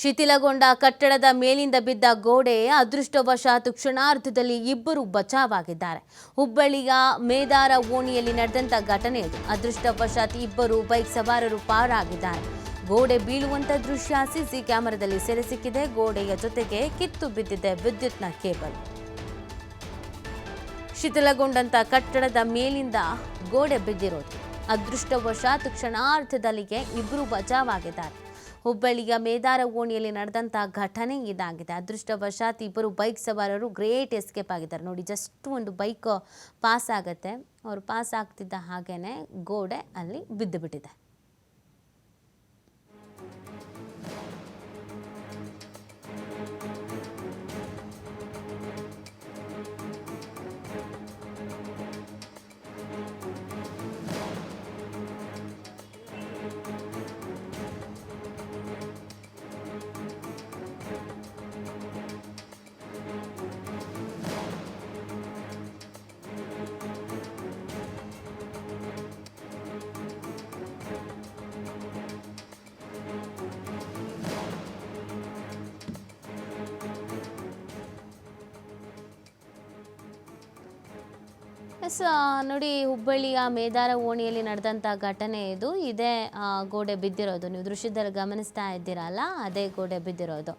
ಶಿಥಿಲಗೊಂಡ ಕಟ್ಟಡದ ಮೇಲಿಂದ ಬಿದ್ದ ಗೋಡೆ ಅದೃಷ್ಟವಶಾತ್ ಕ್ಷಣಾರ್ಧದಲ್ಲಿ ಇಬ್ಬರು ಬಚಾವಾಗಿದ್ದಾರೆ. ಹುಬ್ಬಳ್ಳಿಯ ಮೇದಾರ ಓಣಿಯಲ್ಲಿ ನಡೆದಂತ ಘಟನೆ ಇದು ಅದೃಷ್ಟವಶಾತ್ ಇಬ್ಬರು ಬೈಕ್ ಸವಾರರು ಪಾರಾಗಿದ್ದಾರೆ. ಗೋಡೆ ಬೀಳುವಂತ ದೃಶ್ಯ ಸಿಸಿ ಕ್ಯಾಮೆರಾದಲ್ಲಿ ಸೆರೆ ಸಿಕ್ಕಿದೆ. ಗೋಡೆಯ ಜೊತೆಗೆ ಕಿತ್ತು ಬಿದ್ದಿದೆ ವಿದ್ಯುತ್ನ ಕೇಬಲ್. ಶಿಥಿಲಗೊಂಡಂತ ಕಟ್ಟಡದ ಮೇಲಿಂದ ಗೋಡೆ ಬಿದ್ದಿರೋದು. ಅದೃಷ್ಟವಶಾತ್ ಕ್ಷಣಾರ್ಧದಲ್ಲಿಗೆ ಇಬ್ಬರು ಬಚಾವಾಗಿದ್ದಾರೆ. ಹುಬ್ಬಳ್ಳಿಯ ಮೇದಾರ ಓಣಿಯಲ್ಲಿ ನಡೆದಂತಹ ಘಟನೆ ಇದಾಗಿದೆ. ಅದೃಷ್ಟವಶಾತ್ ಇಬ್ಬರು ಬೈಕ್ ಸವಾರರು ಗ್ರೇಟ್ ಎಸ್ಕೇಪ್ ಆಗಿದ್ದಾರೆ. ನೋಡಿ ಜಸ್ಟ್ ಒಂದು ಬೈಕ್ ಪಾಸ್ ಆಗುತ್ತೆ. ಅವರು ಪಾಸ್ ಆಗ್ತಿದ್ದ ಹಾಗೇನೆ ಗೋಡೆ ಅಲ್ಲಿ ಬಿದ್ದು ಬಿಟ್ಟಿದೆ ಎಸ್ ನೋಡಿ ಹುಬ್ಬಳ್ಳಿಯ ಮೇದಾರ ಓಣಿಯಲ್ಲಿ ನಡೆದಂಥ ಘಟನೆ ಇದು. ಇದೇ ಗೋಡೆ ಬಿದ್ದಿರೋದು. ನೀವು ದೃಶ್ಯದಲ್ಲಿ ಗಮನಿಸ್ತಾ ಇದ್ದೀರಲ್ಲ, ಅದೇ ಗೋಡೆ ಬಿದ್ದಿರೋದು.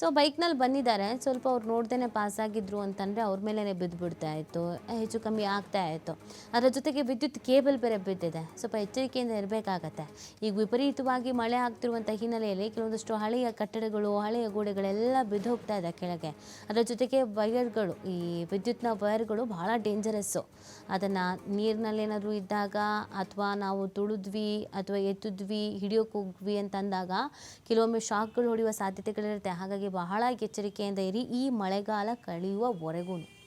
ಸೊ ಬೈಕ್ನಲ್ಲಿ ಬಂದಿದ್ದಾರೆ. ಸ್ವಲ್ಪ ಅವ್ರು ನೋಡ್ದೇ ಪಾಸ್ ಆಗಿದ್ರು ಅಂತಂದರೆ ಅವ್ರ ಮೇಲೇ ಬಿದ್ದು ಬಿಡ್ತಾ ಇತ್ತು ಹೆಚ್ಚು ಕಮ್ಮಿ ಆಗ್ತಾ ಇತ್ತು. ಅದರ ಜೊತೆಗೆ ವಿದ್ಯುತ್ ಕೇಬಲ್ ಬೇರೆ ಬಿದ್ದಿದೆ. ಸ್ವಲ್ಪ ಎಚ್ಚರಿಕೆಯಿಂದ ಇರಬೇಕಾಗತ್ತೆ. ಈಗ ವಿಪರೀತವಾಗಿ ಮಳೆ ಆಗ್ತಿರುವಂಥ ಹಿನ್ನೆಲೆಯಲ್ಲಿ ಕೆಲವೊಂದಷ್ಟು ಹಳೆಯ ಕಟ್ಟಡಗಳು, ಹಳೆಯ ಗೋಡೆಗಳೆಲ್ಲ ಬಿದ್ದು ಹೋಗ್ತಾ ಇದೆ ಕೆಳಗೆ. ಅದರ ಜೊತೆಗೆ ವೈರ್ಗಳು ಈ ವಿದ್ಯುತ್ನ ವೈರ್ಗಳು ಬಹಳ ಡೇಂಜರಸ್ಸು ಅದನ್ನು ನೀರಿನಲ್ಲೇನಾದರೂ ಇದ್ದಾಗ ಅಥವಾ ನಾವು ತುಳಿದ್ವಿ ಅಥವಾ ಎತ್ತಿದ್ವಿ, ಹಿಡಿಯೋಕೆ ಹೋಗ್ವಿ ಅಂತಂದಾಗ ಕೆಲವೊಮ್ಮೆ ಶಾಕ್ಗಳು ಹೊಡೆಯುವ ಸಾಧ್ಯತೆಗಳಿರುತ್ತೆ. ಹಾಗಾಗಿ ಬಹಳ ಎಚ್ಚರಿಕೆಯಿಂದ ಇರಿ. ಈ ಮಳೆಗಾಲ ಕಳೆಯುವವರೆಗೂ.